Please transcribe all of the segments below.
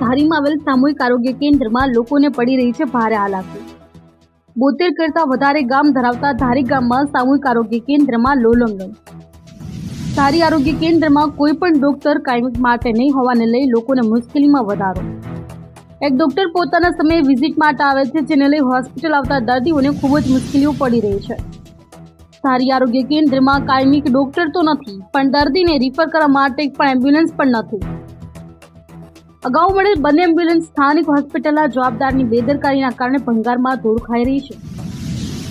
ધારીમાં આવેલ સામૂહિક આરોગ્ય કેન્દ્રમાં લોકોને પડી રહી છે ભારે હાલાકી. બોતેર કરતા વધારે ગામ ધરાવતા ધારી ગામમાં સામૂહિક આરોગ્ય કેન્દ્રમાં લોલંગન. ધારી આરોગ્ય કેન્દ્રમાં કોઈ પણ ડોક્ટર કાયમિક માટે નહીં હોવાને લઈ લોકોને મુશ્કેલીમાં વધારો. એક ડોક્ટર પોતાના સમયે વિઝિટ માટે આવે છે, જેને લઈ હોસ્પિટલ આવતા દર્દીઓને ખૂબ જ મુશ્કેલીઓ પડી રહી છે. ધારી આરોગ્ય કેન્દ્રમાં કાયમિક ડોક્ટર તો નથી, પણ દર્દીને રિફર કરવા માટે પણ એમ્બ્યુલન્સ પણ નથી. અગાઉ મળેલ બંને એમ્બ્યુલન્સ સ્થાનિક હોસ્પિટલના જવાબદારની બેદરકારીના કારણે ભંગારમાં ધૂળ રહી છે.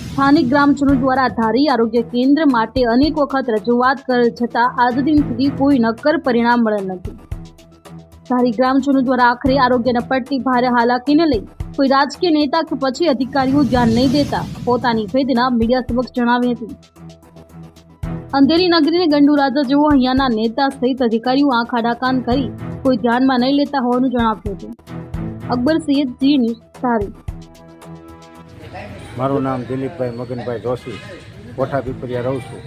સ્થાનિક ગ્રામજનો દ્વારા ધારી આરોગ્ય કેન્દ્ર માટે અનેક વખત રજૂઆત કરેલ છતાં આજ દિન સુધી કોઈ નક્કર પરિણામ મળેલ નથી. ધારી ગ્રામજનો દ્વારા આખરે આરોગ્યને પડતી ભારે હાલાકીને લઈ કોઈ રાજકીય નેતા કે પછી અધિકારીઓ ધ્યાન નહીં દેતા પોતાની વેદના મીડિયા સમક્ષ જણાવી હતી. અંધેરી નગરીને ગંડુ રાજા જેવો અહીંયાના નેતા સહિત અધિકારીઓ આંખ આડાકાન કરી કોઈ ધ્યાનમાં નહીં લેતા હોવાનું જણાવ્યું હતું. Akbar Saiyed Zee News Dhari. મારું નામ દિલીપભાઈ મગનભાઈ જોશી. કોઠા પીપરિયા રહું છું.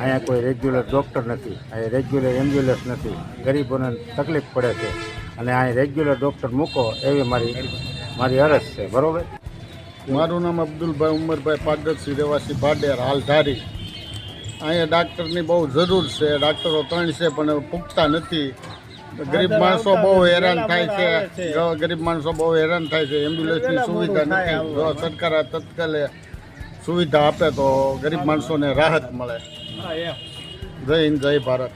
અહીંયા કોઈ રેગ્યુલર ડૉક્ટર નથી. અહીંયા રેગ્યુલર એમ્બ્યુલન્સ નથી. ગરીબોને તકલીફ પડે છે. અને અહીં રેગ્યુલર ડૉક્ટર મૂકો એવી મારી મારી અરજ છે. બરાબર? મારું નામ અબ્દુલભાઈ ઉમરભાઈ પાડરસિંહ રહેવાસી પાડેર હાલ ધારી. અહીંયા ડાક્ટરની બહુ જરૂર છે. ડાક્ટરો ત્રણ છે પણ પૂગતા નથી. ગરીબ માણસો બહુ હેરાન થાય છે. ગરીબ માણસો બહુ હેરાન થાય છે એમ્બ્યુલન્સની સુવિધા નથી. જો સરકાર આ તત્કાલે સુવિધા આપે તો ગરીબ માણસોને રાહત મળે. જય હિન્દ જય ભારત.